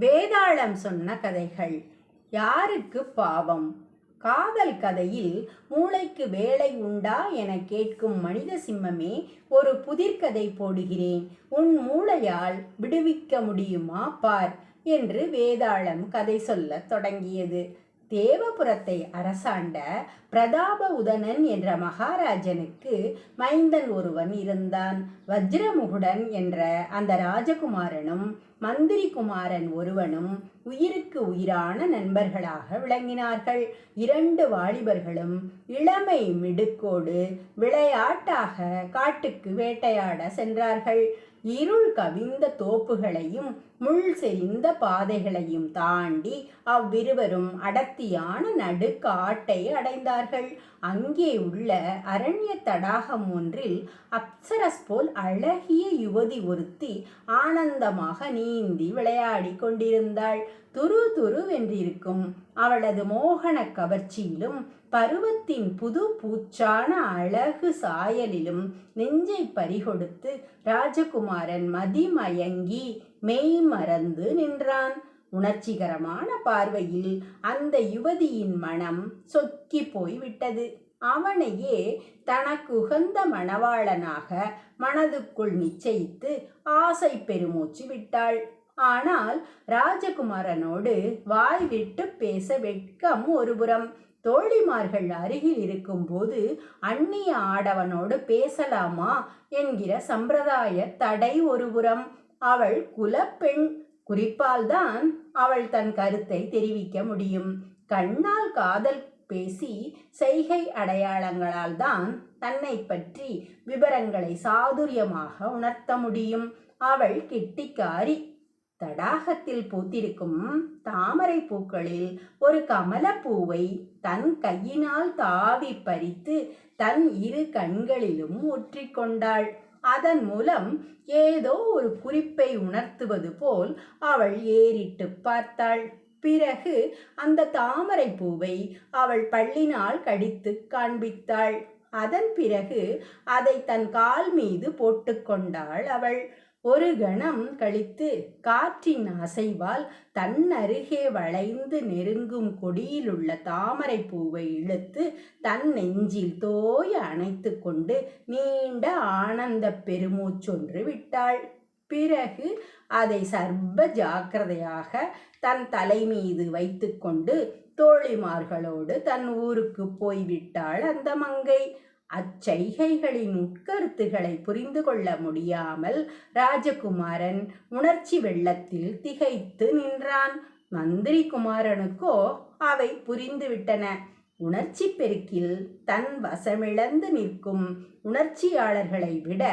வேதாளம் சொன்ன கதைகள். யாருக்கு பாவம்? காதல் கதையில் மூளைக்கு வேலை உண்டா என கேட்கும் மனித சிம்மமே ஒரு புதிர்கதை போடுகிறேன். உன் மூளையால் விடுவிக்க முடியுமா பார் என்று வேதாளம் கதை சொல்லத் தொடங்கியது. தேவபுரத்தை அரசாண்ட பிரதாப உதனன் என்ற மகாராஜனுக்கு மைந்தன் ஒருவன் இருந்தான். வஜ்ரமுகுடன் என்ற அந்த ராஜகுமாரனும் மந்திரி குமாரன் ஒருவனும் உயிருக்கு உயிரான நண்பர்களாக விளங்கினார்கள். இரண்டு வாலிபர்களும் இளமை மிடுக்கோடு விளையாட்டாக காட்டுக்கு வேட்டையாட சென்றார்கள். இருள் கவிந்த தோப்புகளையும் முள் செறிந்த பாதைகளையும் தாண்டி அவ்விருவரும் அடர்த்தியான நடுக்காட்டை அடைந்தார்கள். அங்கே உள்ள அரண்ய தடாகம் ஒன்றில் அப்சரஸ் போல் அழகிய யுவதி ஒருத்தி ஆனந்தமாக நீந்தி விளையாடி கொண்டிருந்தாள். துரு துருவென்றிருக்கும் அவளது மோகன கவர்ச்சியிலும் பருவத்தின் புது பூச்சான அழகு சாயலிலும் நெஞ்சை பறிகொடுத்து ராஜகுமாரன் மதிமயங்கி மெய் மறந்து நின்றான். உணர்ச்சிகரமான பார்வையில் அந்த யுவதியின் மனம் சொக்கி போய்விட்டது. அவனையே தனக்கு உகந்த மணவாளனாக மனதுக்குள் நிச்சயித்து ஆசை பெருமூச்சு விட்டாள். ஆனால் ராஜகுமாரனோடு வாய் விட்டு பேச வெட்கம் ஒருபுறம் தோழிமார்கள் அருகில் இருக்கும்போது அந்நிய ஆடவனோடு பேசலாமா என்கிற சம்பிரதாய தடை ஒருபுறம் அவள் குலப்பெண் குறிப்பால்தான் அவள் தன் கருத்தை தெரிவிக்க முடியும். கண்ணால் காதல் பேசி செய்கை அடையாளங்களால் தான் தன்னை பற்றி விவரங்களை சாதுரியமாக உணர்த்த முடியும். அவள் கிட்டிக்காரி தடாகத்தில் பூத்திருக்கும் தாமரை பூக்களில் ஒரு கமலப்பூவை தன் கையினால் தாவி பறித்து தன் இரு கண்களிலும் ஒற்றிக்கொண்டாள் அதன் மூலம் ஏதோ ஒரு குறிப்பை உணர்த்துவது போல் அவள் ஏறிட்டு பார்த்தாள். பிறகு அந்த தாமரை பூவை அவள் பள்ளினால் கடித்து காண்பித்தாள். அதன் பிறகு அதை தன் கால் மீது போட்டுக்கொண்டாள் அவள். ஒரு கணம் கழித்து காற்றின் அசைவால் தன் அருகே வளைந்து நெருங்கும் கொடியிலுள்ள தாமரை பூவை இழுத்து தன் நெஞ்சில் தோய அணைத்து கொண்டு நீண்ட ஆனந்த பெருமூச்சொன்று விட்டாள். பிறகு அதை சர்வ ஜாக்கிரதையாக தன் தலை மீது வைத்துக்கொண்டு தோழிமார்களோடு தன் ஊருக்கு போய்விட்டாள் அந்த மங்கை. அச்சைகைகளின் உட்கருத்துகளை புரிந்து கொள்ள முடியாமல் ராஜகுமாரன் உணர்ச்சி வெள்ளத்தில் திகைத்து நின்றான். மந்திரி குமாரனுக்கோ அவை புரிந்துவிட்டன. உணர்ச்சி பெருக்கில் தன் வசமிழந்து நிற்கும் உணர்ச்சியாளர்களை விட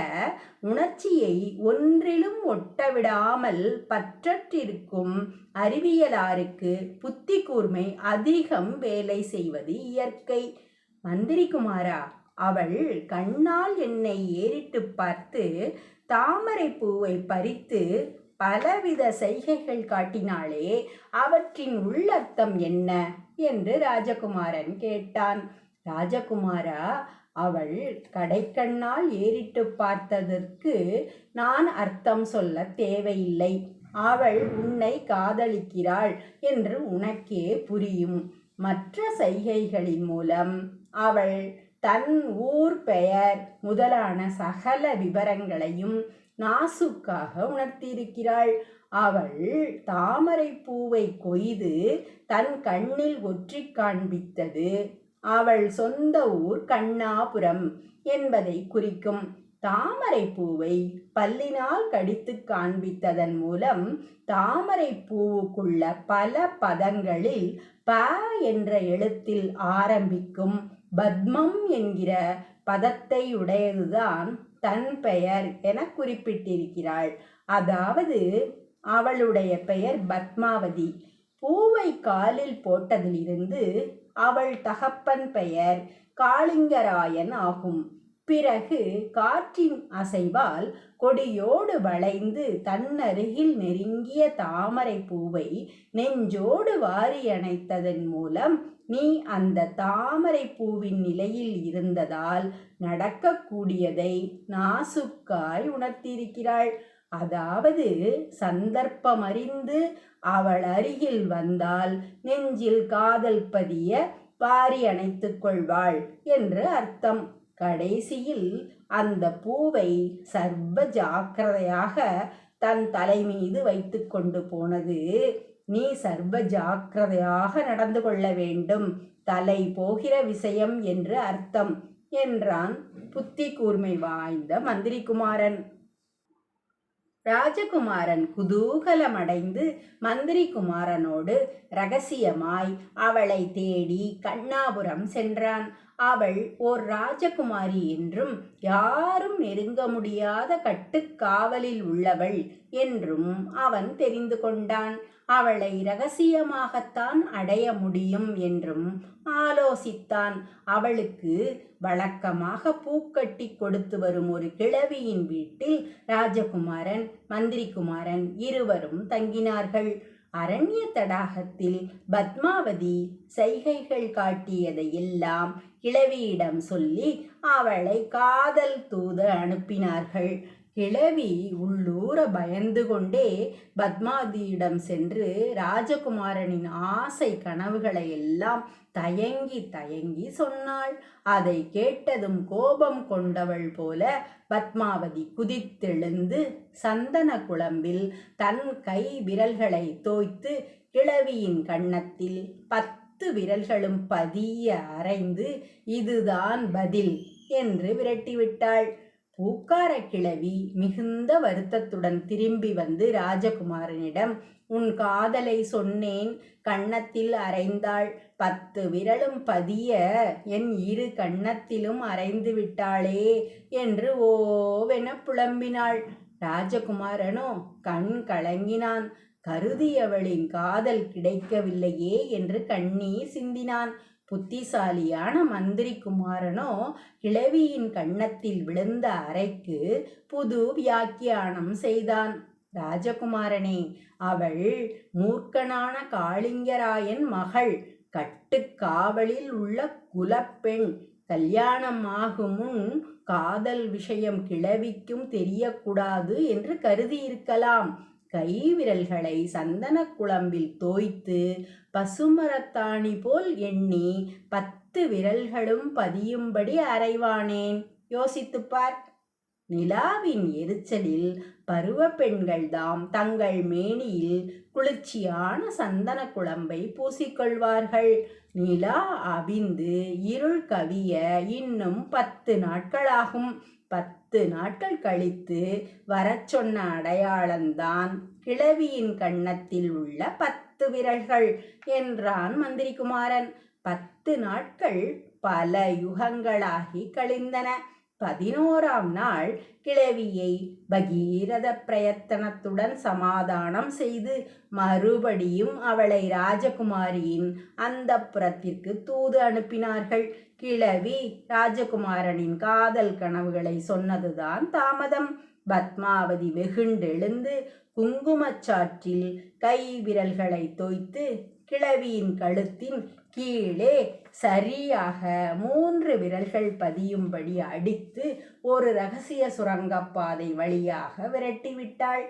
உணர்ச்சியை ஒன்றிலும் ஒட்டவிடாமல் பற்றற்றிருக்கும் அறிவியலாருக்கு புத்தி கூர்மை அதிகம் வேலை செய்வது இயற்கை. மந்திரி குமாரா அவள் கண்ணால் என்னை ஏறிட்டு பார்த்து தாமரை பூவை பறித்து பலவித செய்கைகள் காட்டினாளே அவற்றின் உள்ளர்த்தம் என்ன? என்று ராஜகுமாரன் கேட்டான். ராஜகுமாரா அவள் கடைக்கண்ணால் ஏறிட்டு பார்த்ததற்கு நான் அர்த்தம் சொல்ல தேவையில்லை. அவள் உன்னை காதலிக்கிறாள் என்று உனக்கே புரியும். மற்ற செய்கைகளின் மூலம் அவள் தன் ஊர் பெயர் முதலான சகல விவரங்களையும் நாசுக்காக உணர்த்தியிருக்கிறாள். அவள் தாமரை பூவை கொய்து தன் கண்ணில் ஒற்றி காண்பித்தது. அவள் சொந்த ஊர் கண்ணாபுரம் என்பதை குறிக்கும் தாமரை பூவை பல்லினால் கடித்து காண்பித்ததன் மூலம் தாமரை பூவுக்குள்ள பல பதங்களில் ப என்ற எழுத்தில் ஆரம்பிக்கும். பத்மம் என்கிற பதத்தை உடையதுதான் தன் பெயர் என குறிப்பிட்டிருக்கிறாள். அதாவது அவளுடைய பெயர் பத்மாவதி. பூவை காலில் போட்டதிலிருந்து அவள் தகப்பன் பெயர் காளிங்கராயன் ஆகும். பிறகு காற்றின் அசைவால் கொடியோடு வளைந்து தன்னருகில் நெருங்கிய தாமரை பூவை நெஞ்சோடு வாரி அணைத்ததன் மூலம் நீ அந்த தாமரை பூவின் நிலையில் இருந்ததால் நடக்கக்கூடியதை நாசுக்காய் உணர்த்தியிருக்கிறாள். அதாவது சந்தர்ப்பமறிந்து அவள் அருகில் வந்தால் நெஞ்சில் காதல் பதிய வாரி அணைத்துக் கொள்வாள் என்று அர்த்தம். கடைசியில் அந்த பூவை சர்வ ஜாக்கிரதையாக தன் தலை மீது வைத்து கொண்டு போனது நீ சர்வ ஜாக்கிரதையாக நடந்து கொள்ள வேண்டும். தலை போகிற விஷயம் என்று அர்த்தம் என்றான் புத்தி கூர்மை வாய்ந்த மந்திரிகுமாரன். ராஜகுமாரன் குதூகலமடைந்து மந்திரி குமாரனோடு ரகசியமாய் அவளை தேடி கண்ணாபுரம் சென்றான். அவள் ஓர் ராஜகுமாரி என்றும் யாரும் நெருங்க முடியாத கட்டுக்காவலில் உள்ளவள் என்றும் அவன் தெரிந்து கொண்டான். அவளை ரகசியமாகத்தான் அடைய முடியும் என்றும் ஆலோசித்தான். அவளுக்கு வழக்கமாக பூக்கட்டி கொடுத்து வரும் ஒரு கிழவியின் வீட்டில் ராஜகுமாரன் மந்திரிகுமாரன் இருவரும் தங்கினார்கள். அரண்ய தடாகத்தில் பத்மாவதி சைகைகள் காட்டியதையெல்லாம் கிழவியிடம் சொல்லி அவளை காதல் தூது அனுப்பினார்கள். கிழவி உள்ளூர பயந்து கொண்டே பத்மாவதியிடம் சென்று ராஜகுமாரனின் ஆசை கனவுகளை எல்லாம் தயங்கி தயங்கி சொன்னாள். அதை கேட்டதும் கோபம் கொண்டவள் போல பத்மாவதி குதித்தெழுந்து சந்தன குழம்பில் தன் கை விரல்களை தோய்த்து கிழவியின் கன்னத்தில் பத்து விரல்களும் பதிய அரைந்து இதுதான் பதில் என்று விரட்டிவிட்டாள். பூக்கார கிழவி மிகுந்த வருத்தத்துடன் திரும்பி வந்து ராஜகுமாரனிடம் உன் காதலை சொன்னேன் கன்னத்தில் அரைந்தாள் பத்து விரலும் பதிய என் இரு கன்னத்திலும் அரைந்து விட்டாளே என்று ஓவென புலம்பினாள். ராஜகுமாரனோ கண் கலங்கினான் கருதியவளின் காதல் கிடைக்கவில்லையே என்று கண்ணீர் சிந்தினான். புத்திசாலியான மந்திரி குமாரனோ கிழவியின் கண்ணத்தில் விழுந்த அறைக்கு புது வியாக்கியானம் செய்தான். ராஜகுமாரனே அவள் மூர்க்கனான காளிங்கராயன் மகள் கட்டுக்காவலில் உள்ள குலப்பெண். கல்யாணம் ஆகும் முன் காதல் விஷயம் கிளவிக்கும் தெரியக்கூடாது என்று கருதியிருக்கலாம். கை விரல்களை சந்தன குழம்பில் தோய்த்து பசுமரத்தாணி போல் எண்ணி பத்து விரல்களும் பதியும்படி அறைவானேன் யோசித்துப்பார் நிலாவின் எரிச்சலில் பருவ பெண்கள்தாம் தங்கள் மேனியில் குளிர்ச்சியான சந்தன குழம்பை பூசிக்கொள்வார்கள். நிலா அவிந்து இருள் கவிய இன்னும் பத்து நாட்களாகும். பத்து பத்து நாட்கள் கழித்து வரச் சொன்ன அடையாளம்தான் கிழவியின் கன்னத்தில் உள்ள பத்து விரல்கள் என்றான் மந்திரிகுமாரன். பத்து நாட்கள் பல யுகங்களாகி கழிந்தன. பதினோராம் நாள் கிழவியை பகீரத பிரயத்தனத்துடன் சமாதானம் செய்து மறுபடியும் அவளை ராஜகுமாரியின் அந்த புறத்திற்கு தூது அனுப்பினார்கள். கிழவி ராஜகுமாரனின் காதல் கனவுகளை சொன்னதுதான் தாமதம். பத்மாவதி வெகுண்டெழுந்து குங்குமச்சாற்றில் கை விரல்களை தோய்த்து கிழவியின் கழுத்தின் கீழே சரியாக மூன்று விரல்கள் பதியும்படி அடித்து ஒரு ரகசிய சுரங்கப்பாதை வழியாக விரட்டிவிட்டாள்.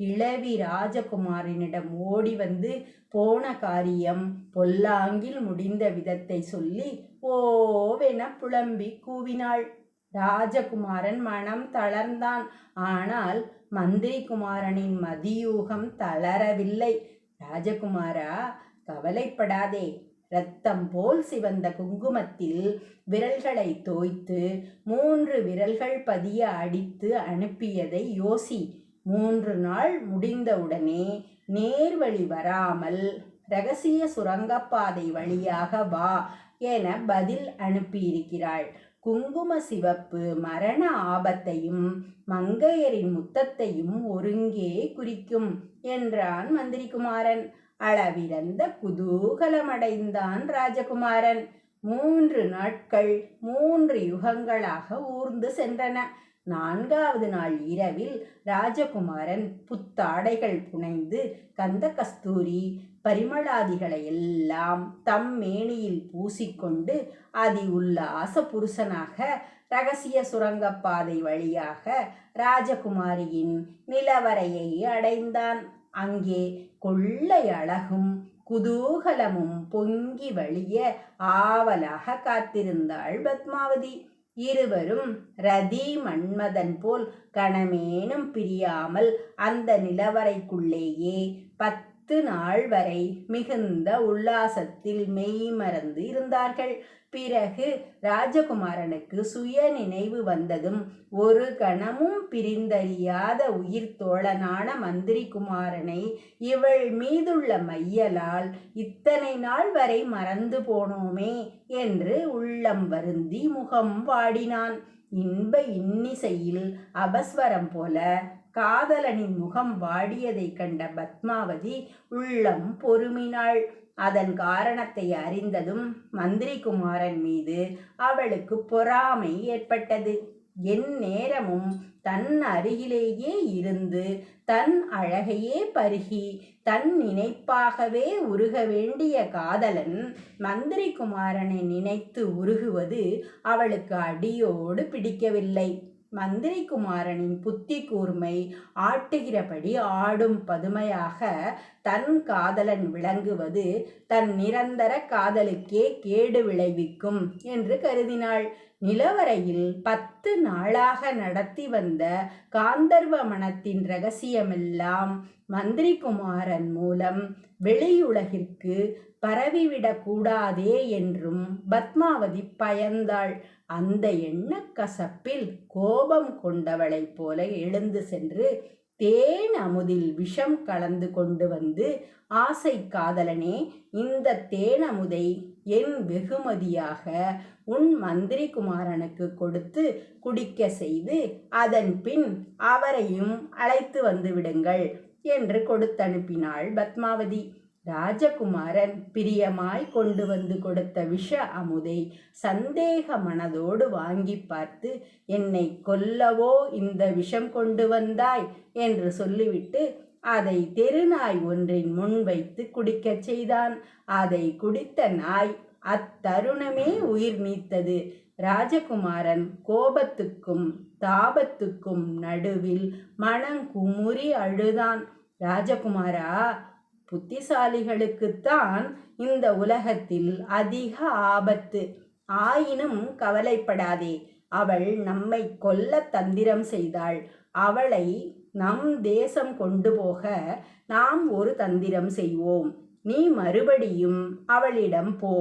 கிழவி ராஜகுமாரனிடம் ஓடி வந்து போன காரியம் பொல்லாங்கில் முடிந்த விதத்தை சொல்லி ஓவென புலம்பி கூவினாள். ராஜகுமாரன் மனம் தளர்ந்தான். ஆனால் மந்திரி குமாரனின் மதியூகம் தளரவில்லை. ராஜகுமாரா கவலைப்படாதே. இரத்தம் போல் சிவந்த குங்குமத்தில் விரல்களை தோய்த்து மூன்று விரல்கள் பதிய அடித்து அனுப்பியதை யோசி. மூன்று நாள் முடிந்தவுடனே நேர்வழி வராமல் ரகசிய சுரங்கப்பாதை வழியாக வா என பதில் அனுப்பியிருக்கிறாள். குங்கும சிவப்பு மரண ஆபத்தையும் மங்கையரின் முத்தத்தையும் ஒருங்கே குறிக்கும் என்றான் மந்திரிகுமாரன். அளவிறந்த குதூகலமடைந்தான் ராஜகுமாரன். மூன்று நாட்கள் மூன்று யுகங்களாக ஊர்ந்து சென்றன. நான்காவது நாள் இரவில் ராஜகுமாரன் புத்தாடைகள் புனைந்து கந்த கஸ்தூரி பரிமளாதிகளை எல்லாம் தம் மேனியில் பூசிக்கொண்டு அதி உல்லாச புருஷனாக ரகசிய சுரங்கப்பாதை வழியாக ராஜகுமாரியின் நிலவரையை அடைந்தான். அங்கே கொள்ளை அழகும் குதூகலமும் பொங்கி வழிய ஆவலாக காத்திருந்தாள் பத்மாவதி. இருவரும் ரதி மன்மதன் போல் கணமேனும் பிரியாமல் அந்த நிலவரைக்குள்ளேயே பத்து பத்து நாள் வரை மிகுந்த உல்லாசத்தில் மெய்மறந்து இருந்தார்கள். பிறகு ராஜகுமாரனுக்கு சுய நினைவு வந்ததும் ஒரு கணமும் பிரிந்தறியாத உயிர் தோழனான மந்திரி குமாரனை இவள் மீதுள்ள மையலால் இத்தனை நாள் வரை மறந்து போனோமே என்று உள்ளம் வருந்தி முகம் வாடினான். இன்ப இன்னிசையில் அபஸ்வரம் போல காதலனின் முகம் வாடியதைக் கண்ட பத்மாவதி உள்ளம் பொறுமினாள். அதன் காரணத்தை அறிந்ததும் மந்திரி குமாரன் மீது அவளுக்கு பொறாமை ஏற்பட்டது. என் நேரமும் தன் அருகிலேயே இருந்து தன் அழகையே பருகி தன் நினைப்பாகவே உருக வேண்டிய காதலன் மந்திரி குமாரனை நினைத்து உருகுவது அவளுக்கு அடியோடு பிடிக்கவில்லை. மந்திரி குமாரனின் புத்தி கூர்மை ஆட்டுகிறபடி ஆடும் பதுமையாக தன் காதலன் விளங்குவது தன் நிரந்தர காதலுக்கே கேடு விளைவிக்கும் என்று கருதினாள். நிலவரையில் பத்து நாளாக நடத்தி வந்த காந்தர்வ மனத்தின் ரகசியமெல்லாம் மந்திரிகுமாரன் மூலம் வெளியுலகிற்கு பரவிவிடக்கூடாதே என்றும் பத்மாவதி பயந்தாள். அந்த எண்ணக்கசப்பில் கோபம் கொண்டவளைப் போல எழுந்து சென்று தேன் அமுதில் விஷம் கலந்து கொண்டு வந்து ஆசை காதலனே இந்த தேனமுதை என் வெகுமதியாக உன் மந்திரி குமாரனுக்கு கொடுத்து குடிக்க செய்து அதன் பின் அவரையும் அழைத்து வந்து விடுங்கள். என்று கொடுத்தனுப்பினாள் பத்மாவதி. ராஜகுமாரன் பிரியமாய் கொண்டு வந்து கொடுத்த விஷ அமுதை சந்தேக மனதோடு வாங்கி பார்த்து என்னை கொல்லவோ இந்த விஷம் கொண்டு வந்தாய்? என்று சொல்லிவிட்டு அதை தெருநாய் ஒன்றின் முன் வைத்து குடிக்கச் செய்தான். அதை குடித்த நாய் அத்தருணமே உயிர் நீத்தது. ராஜகுமாரன் கோபத்துக்கும் தாபத்துக்கும் நடுவில் மனங்குமுறி அழுதான். ராஜகுமாரா புத்திசாலிகளுக்குத்தான் இந்த உலகத்தில் அதிக ஆபத்து. ஆயினும் கவலைப்படாதே அவள் நம்மை கொல்ல தந்திரம் செய்தாள். அவளை நம் தேசம் கொண்டு போக நாம் ஒரு தந்திரம் செய்வோம். நீ மறுபடியும் அவளிடம் போ.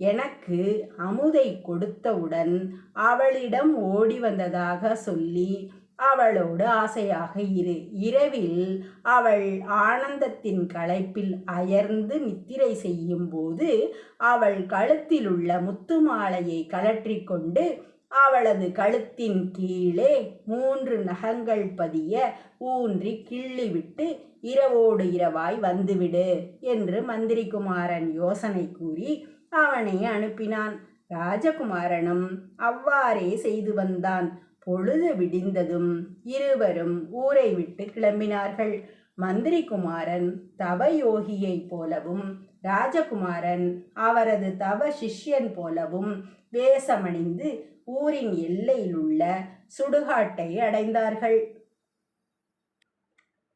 எனக்கு அமுதை கொடுத்தவுடன் அவளிடம் ஓடி வந்ததாக சொல்லி அவளோடு ஆசையாக இரு. இரவில் அவள் ஆனந்தத்தின் களைப்பில் அயர்ந்து நித்திரை செய்யும்போது அவள் கழுத்தில் உள்ள முத்து மாலையை கழற்றிக்கொண்டு அவளது கழுத்தின் கீழே மூன்று நகங்கள் பதிய ஊன்றி கிள்ளிவிட்டு இரவோடு இரவாய் வந்துவிடு என்று மந்திரிகுமாரன் யோசனை கூறி அவனை அனுப்பினான். ராஜகுமாரனும் அவ்வாறே செய்து வந்தான். பொழுது விடிந்ததும் இருவரும் ஊரை விட்டு கிளம்பினார்கள். மந்திரி குமாரன் தவயோகியைப் போலவும் ராஜகுமாரன் அவரது தவ சிஷ்யன் போலவும் வேஷமணிந்து ஊரின் எல்லையில் உள்ள சுடுகாட்டை அடைந்தார்கள்.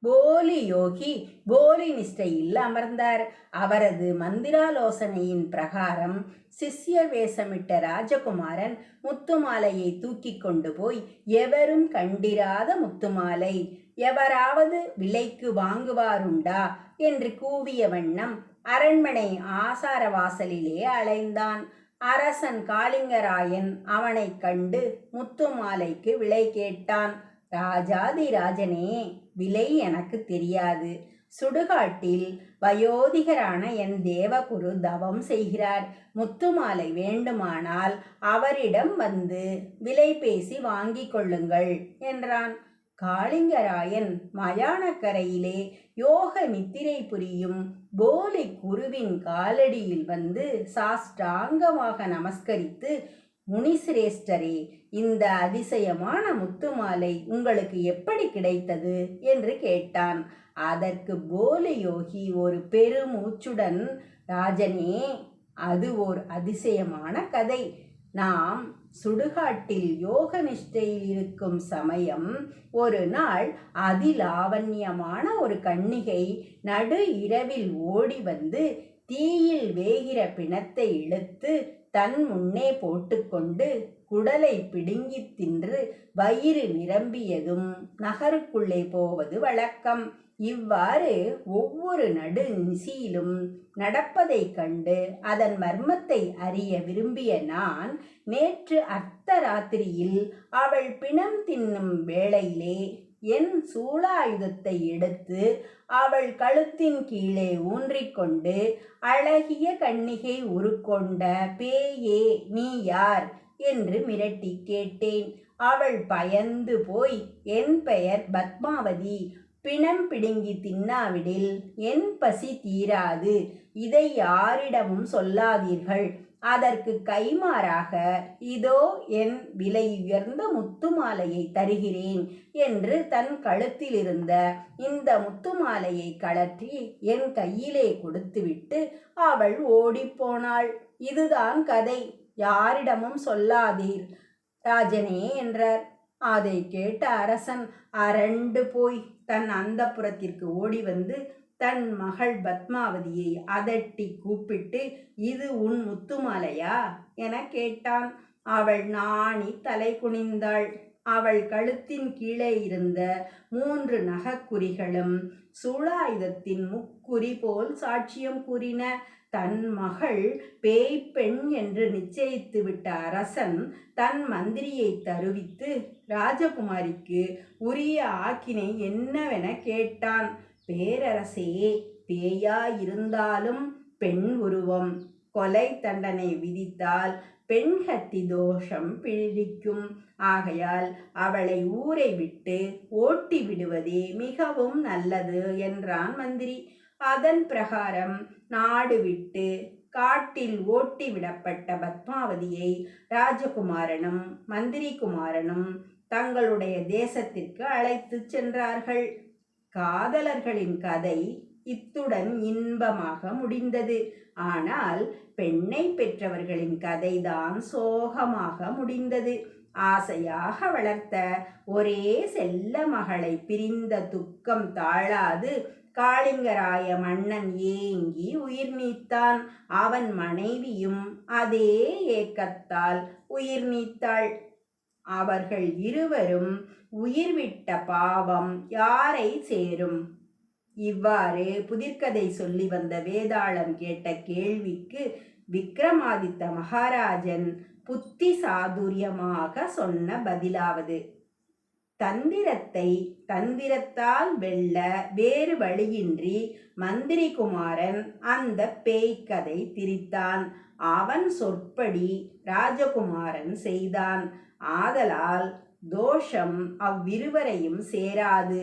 போலி யோகி போலி நிஷ்டையில் அமர்ந்தார். அவரது மந்திராலோசனையின் பிரகாரம் சிஷ்ய வேஷமிட்ட ராஜகுமாரன் முத்துமாலையை தூக்கி கொண்டு போய் எவரும் கண்டிராத முத்துமாலை எவராவது விலைக்கு வாங்குவாருண்டா என்று கூவிய வண்ணம் அரண்மனை ஆசார வாசலிலே அலைந்தான். அரசன் காளிங்கராயன் அவனைக் கண்டு முத்துமாலைக்கு விலை கேட்டான். ராஜாதி ராஜனே விலை எனக்கு தெரியாது. சுடுகாட்டில் வயோதிகரான என் தேவகுரு தவம் செய்கிறார். முத்துமாலை வேண்டுமானால் அவரிடம் வந்து விலை பேசி வாங்கிக் கொள்ளுங்கள் என்றான். காளிங்கராயன் மயானக்கரையிலே யோக நித்திரை புரியும் போலி குருவின் காலடியில் வந்து சாஷ்டாங்கமாக நமஸ்கரித்து முனிசிரேஷ்டரே இந்த அதிசயமான முத்துமாலை உங்களுக்கு எப்படி கிடைத்தது? என்று கேட்டான். அதற்கு போலி யோகி ஒரு பெருமூச்சுடன் ராஜனே அது ஓர் அதிசயமான கதை. நாம் சுடுகாட்டில் யோக நிஷ்டையில் இருக்கும் சமயம் ஒரு நாள் அதிலாவண்யமான ஒரு கன்னிகை நடு இரவில் ஓடி வந்து தீயில் வேகிற பிணத்தை இழுத்து தன் முன்னே போட்டுக்கொண்டு குடலை பிடுங்கித் தின்று வயிறு நிரம்பியதும் நகருக்குள்ளே போவது வழக்கம். இவ்வாறு ஒவ்வொரு நடு நிசியிலும் நடப்பதைக் கண்டு அதன் மர்மத்தை அறிய விரும்பிய நான் நேற்று அர்த்தராத்திரியில் அவள் பிணம் தின்னும் வேளையிலே என் சூளாயுதத்தை எடுத்து அவள் கழுத்தின் கீழே ஊன்றிக்கொண்டு அழகிய கன்னிகை உருக்கொண்ட பேயே நீ யார்? என்று மிரட்டி கேட்டேன். அவள் பயந்து போய் என் பெயர் பத்மாவதி. பிணம் பிடுங்கி தின்னாவிடில் என் பசி தீராது. இதை யாரிடமும் சொல்லாதீர்கள். அதற்கு கைமாறாக இதோ என் விலை உயர்ந்த முத்துமாலையை தருகிறேன் என்று தன் கழுத்திலிருந்த இந்த முத்துமாலையை கழற்றி என் கையிலே கொடுத்துவிட்டு அவள் ஓடிப்போனாள். இதுதான் கதை. யாரிடமும் சொல்லாதீர் ராஜனே என்றார். அதை கேட்ட அரசன் அரண்டு போய் தன் அந்தப்புறத்திற்கு ஓடி வந்து தன் மகள் பத்மாவதியை அதட்டி கூப்பிட்டு இது உன் முத்துமாலையா? என கேட்டான். அவள் நாணி தலை குனிந்தாள். அவள் கழுத்தின் கீழே இருந்த மூன்று நகக்குறிகளும் சூழாயுதத்தின் முக்குறி போல் சாட்சியம் கூறின தன் மகள் பேய் பெண் என்று நிச்சயித்து விட்ட அரசன் தன் மந்திரியை தருவித்து ராஜகுமாரிக்கு உரிய ஆக்கினை என்னவென கேட்டான். பேரரசே பேயாயிருந்தாலும் பெண் உருவம். கொலை தண்டனை விதித்தால் பெண் ஹத்தி தோஷம் பிழிக்கும் ஆகையால் அவளை ஊரை விட்டு ஓட்டி விடுவதே மிகவும் நல்லது என்றான் மந்திரி. அதன் பிரகாரம் நாடு விட்டு காட்டில் ஓட்டி விடப்பட்ட பத்மாவதியை ராஜகுமாரனும் மந்திரி குமாரனும் தங்களுடைய தேசத்திற்கு அழைத்துச் சென்றார்கள். காதலர்களின் கதை இத்துடன் இன்பமாக முடிந்தது. ஆனால் பெண்ணை பெற்றவர்களின் கதைதான் சோகமாக முடிந்தது. ஆசையாக வளர்த்த ஒரே செல்ல மகளை பிரிந்த துக்கம் தாழாது. காளிங்கராய மன்னன் ஏங்கி உயிர் நீத்தான். அவன் மனைவியும் அதே ஏக்கத்தால் உயிர் நீத்தாள். அவர்கள் இருவரும் உயிர் விட்ட பாவம் யாரை சேரும்? இவ்வாறு புதிர்கதை சொல்லி வந்த வேதாளம் கேட்ட கேள்விக்கு விக்ரமாதித்த மகாராஜன் புத்தி சாதுரியமாக சொன்ன பதிலாவது. தந்திரத்தை தந்திரத்தால் வெல்ல வேறு வழியின்றி மந்திரி குமாரன் அந்த பேய்க்கதை திரித்தான். அவன் சொற்படி ராஜகுமாரன் செய்தான். ஆதலால் தோஷம் அவ்விருவரையும் சேராது.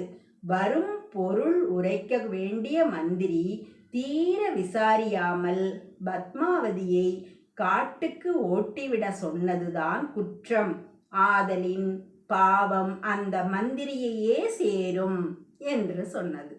வரும் பொருள் உரைக்க வேண்டிய மந்திரி தீர விசாரியாமல் பத்மாவதியை காட்டுக்கு ஓட்டிவிட சொன்னதுதான் குற்றம். ஆதலின் பாவம் அந்த மந்திரியையே சேரும் என்று சொன்னது.